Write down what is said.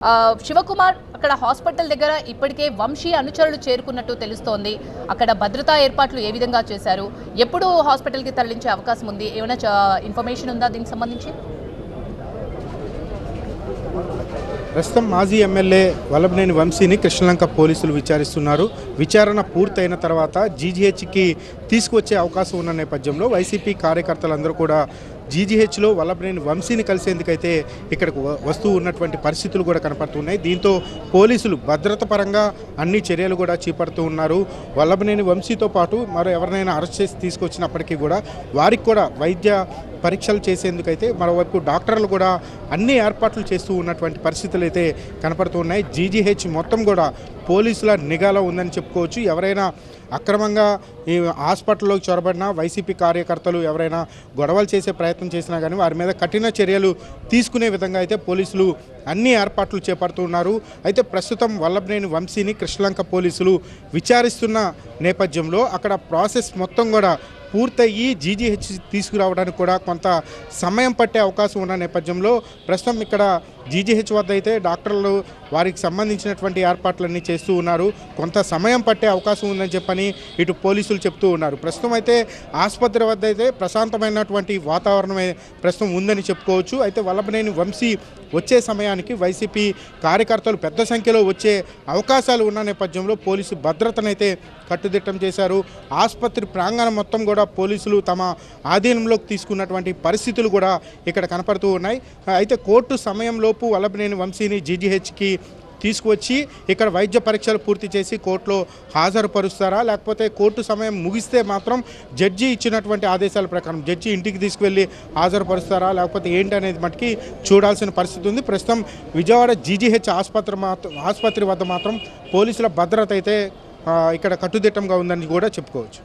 ఆ, శివకుమార్ అక్కడ హాస్పిటల్ దగ్గర ఇప్పటికే వంశీ అనుచరులు చేరుకున్నట్టు తెలుస్తోంది. అక్కడ భద్రతా ఏర్పాట్లు ఏ విధంగా చేశారు? ఎప్పుడు హాస్పిటల్కి తరలించే అవకాశం ఉంది. ఏమైనా ఇన్ఫర్మేషన్ ఉందా దీనికి సంబంధించి? ప్రస్తుతం మాజీ ఎమ్మెల్యే వల్లభనేని వంశీని కృష్ణలంక పోలీసులు విచారిస్తున్నారు. విచారణ పూర్తయిన తర్వాత జీజీహెచ్కి తీసుకువచ్చే అవకాశం ఉన్న నేపథ్యంలో వైసీపీ కార్యకర్తలందరూ కూడా జీజీహెచ్లో వల్లభనేని వంశీని కలిసేందుకైతే ఇక్కడికి వస్తూ ఉన్నటువంటి పరిస్థితులు కూడా కనపడుతున్నాయి. దీంతో పోలీసులు భద్రత పరంగా అన్ని చర్యలు కూడా చేపడుతూ ఉన్నారు. వల్లభనేని వంశీతో పాటు మరో ఎవరినైనా అరెస్ట్ చేసి తీసుకొచ్చినప్పటికీ కూడా వారికి కూడా వైద్య పరీక్షలు చేసేందుకైతే మరోవైపు డాక్టర్లు కూడా అన్ని ఏర్పాట్లు చేస్తూ ఉన్నటువంటి పరిస్థితులు అయితే కనపడుతున్నాయి. జీజీహెచ్ మొత్తం కూడా పోలీసుల నిఘాలో ఉందని చెప్పుకోవచ్చు. ఎవరైనా అక్రమంగా ఈ హాస్పిటల్లోకి చొరబడిన వైసీపీ కార్యకర్తలు ఎవరైనా గొడవలు చేసే ప్రయత్నం చేసినా కానీ వారి మీద కఠిన చర్యలు తీసుకునే విధంగా అయితే పోలీసులు అన్ని ఏర్పాట్లు చేపడుతున్నారు అయితే ప్రస్తుతం వల్లభనేని వంశీని కృష్ణలంక పోలీసులు విచారిస్తున్న నేపథ్యంలో అక్కడ ప్రాసెస్ మొత్తం కూడా పూర్తయ్యి జీజీహెచ్ తీసుకురావడానికి కూడా కొంత సమయం పట్టే అవకాశం ఉన్న నేపథ్యంలో ప్రస్తుతం ఇక్కడ జీజీహెచ్ వద్ద అయితే డాక్టర్లు వారికి సంబంధించినటువంటి ఏర్పాట్లన్నీ చేస్తూ ఉన్నారు. కొంత సమయం పట్టే అవకాశం ఉందని చెప్పని ఇటు పోలీసులు చెప్తూ ఉన్నారు. ప్రస్తుతం అయితే ఆసుపత్రి వద్ద అయితే ప్రశాంతమైనటువంటి వాతావరణమే ప్రస్తుతం ఉందని చెప్పుకోవచ్చు. అయితే వల్లభనేని వంశీ వచ్చే సమయానికి వైసీపీ కార్యకర్తలు పెద్ద సంఖ్యలో వచ్చే అవకాశాలు ఉన్న నేపథ్యంలో పోలీసు భద్రతనైతే కట్టుదిట్టం చేశారు. ఆసుపత్రి ప్రాంగణం మొత్తం కూడా పోలీసులు తమ ఆధీనంలోకి తీసుకున్నటువంటి పరిస్థితులు కూడా ఇక్కడ కనపడుతూ ఉన్నాయి. అయితే కోర్టు సమయంలోపు వల్లభనేని వంశీని జీజీహెచ్కి తీసుకువచ్చి ఇక్కడ వైద్య పరీక్షలు పూర్తి చేసి కోర్టులో హాజరుపరుస్తారా? లేకపోతే కోర్టు సమయం ముగిస్తే మాత్రం జడ్జి ఇచ్చినటువంటి ఆదేశాల ప్రకారం జడ్జి ఇంటికి తీసుకువెళ్ళి హాజరుపరుస్తారా? లేకపోతే ఏంటి అనేది మటుకి చూడాల్సిన పరిస్థితి ఉంది. ప్రస్తుతం విజయవాడ జీజీహెచ్ ఆసుపత్రి మాత్రం ఆసుపత్రి వద్ద మాత్రం పోలీసుల భద్రత అయితే ఇక్కడ కట్టుదిట్టంగా ఉందని కూడా చెప్పుకోవచ్చు.